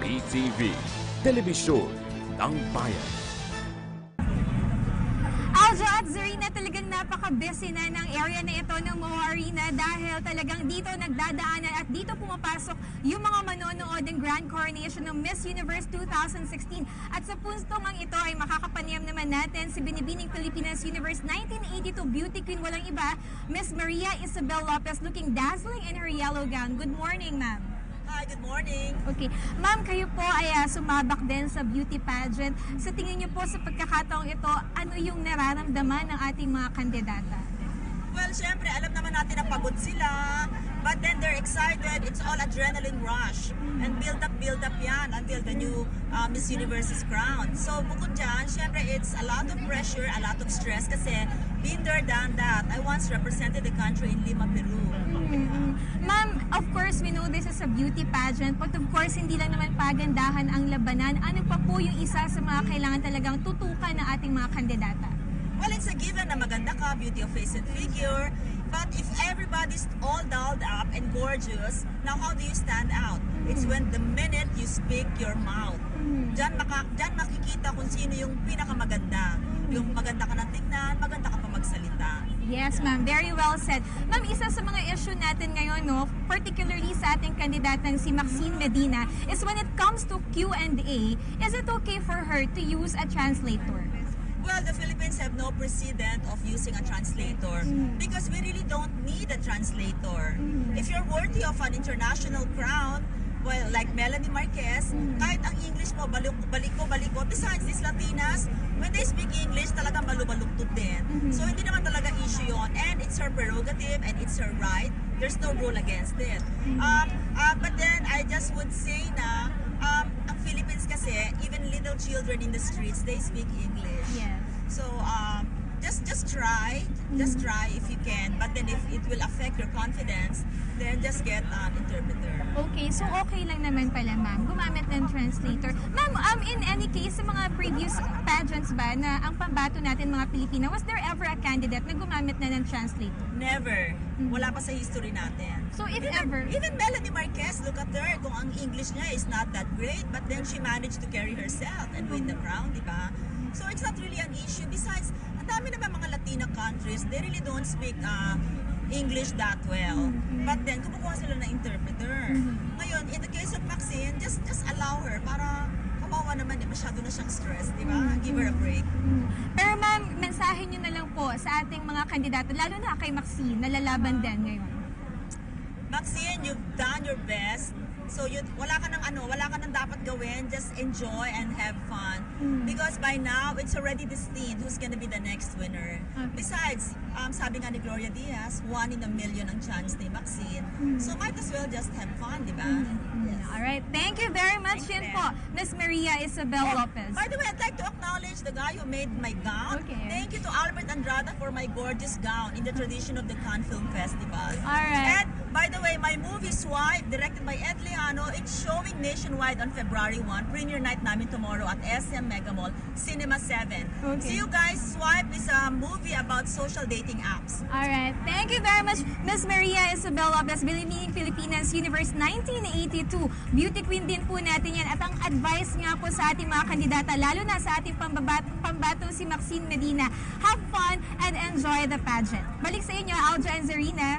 PTV, Telebisyon ng Bayan. Aljo at Zarina talagang napaka-busy na ng area na ito ng Moa Arena dahil talagang dito nagdadaanan at dito pumapasok yung mga manonood ng Grand Coronation ng Miss Universe 2016. At sa punstong ang ito ay makakapanayam naman natin si Binibining Pilipinas Universe 1982 Beauty Queen walang iba, Miss Maria Isabel Lopez looking dazzling in her yellow gown. Good morning, ma'am. Hi, good morning. Okay. Ma'am, kayo po ay ah, sumabak din sa beauty pageant. Sa tingin niyo po sa pagkakataong ito, ano yung nararamdaman ng ating mga kandidata? Well, syempre, alam naman natin na pagod sila. But then they're excited. It's all adrenaline rush. And build up, build up yan until the new uh, Miss Universe is crowned. So, bukod dyan, syempre, it's a lot of pressure, a lot of stress kasi been there, done that. I once represented the country in Lima, Peru. Ma'am, of course, we know this is a beauty pageant, but of course, hindi lang naman pagandahan ang labanan. Ano pa po yung isa sa mga kailangan talagang tutukan ng ating mga kandidata? Well, it's a given na maganda ka, beauty of face and figure. But if everybody's all dolled up and gorgeous, now how do you stand out? It's when the minute you speak your mouth. Diyan, maka, diyan makikita kung sino yung pinakamaganda. Yung maganda ka ng tingnan, maganda ka magsalita. Yes, ma'am. Very well said. Ma'am, isa sa mga issue natin ngayon, no, particularly sa ating kandidatang si Maxine Medina, is when it comes to Q&A, is it okay for her to use a translator? Well, the Philippines have no precedent of using a translator because we really don't need a translator. If you're worthy of an international crown, well, like Melanie Marquez, kahit ang English mo, balik, balik ko, balik ko. Besides, these Latinas, when they speak English. So, hindi naman talaga issue yon And it's her prerogative and it's her right. There's no rule against it. Um, uh, but then, I just would say na, um, ang Philippines kasi, even little children in the streets, they speak English. Yes. So um, just just try, just try if you can. But then if it will affect your confidence, then just get an interpreter. Okay, so okay lang naman pala, ma'am, gumamit ng translator. Ma'am, um, in any case, sa mga previous pageants ba na ang pambato natin mga Pilipina, was there ever a candidate na gumamit na ng translator? Never. Wala pa sa history natin. So if Even, ever, even Melanie Marquez, look at her. Kung ang English niya is not that great, but then she managed to carry herself and win the crown, di ba? So it's not really an issue. Besides, ang dami naman mga Latina countries, they really don't speak uh, English that well. But then, kumukuha sila ng interpreter. Ngayon, in the case of Maxine, just just allow her para kawawa naman eh, masyado na siyang stress, di ba? Give her a break. pero ma'am, mensahe nyo na lang po sa ating mga kandidato, lalo na kay Maxine, na lalaban din ngayon. Maxine, you've done your best. So you wala ka ng ano, wala ka nang dapat gawin, just enjoy and have fun. Because by now it's already destined who's gonna be the next winner. Besides, um, sabi nga ni Gloria Diaz, one in a million ang chance ni Maxine. So might as well just have fun, di ba? Yes. Alright, thank you very much Thank yun po, Miss Maria Isabel Oh, Lopez. By the way, I'd like to acknowledge the guy who made my gown. Okay. Thank you to Albert Andrada for my gorgeous gown in the tradition of the Cannes Film Festival. The way, my movie Swipe, directed by Ed Leano, it's showing nationwide on February 1. Premiere night namin tomorrow at SM Mega Mall, Cinema 7. Okay. See you guys. Swipe is a movie about social dating apps. Alright, thank you very much, Miss Maria Isabel Lopez, Bilining Pilipinas Universe 1982. Beauty queen din po natin yan. At ang advice nga po sa ating mga kandidata, lalo na sa ating pambabat pambato si Maxine Medina, have fun and enjoy the pageant. Balik sa inyo, Aljo and Zarina.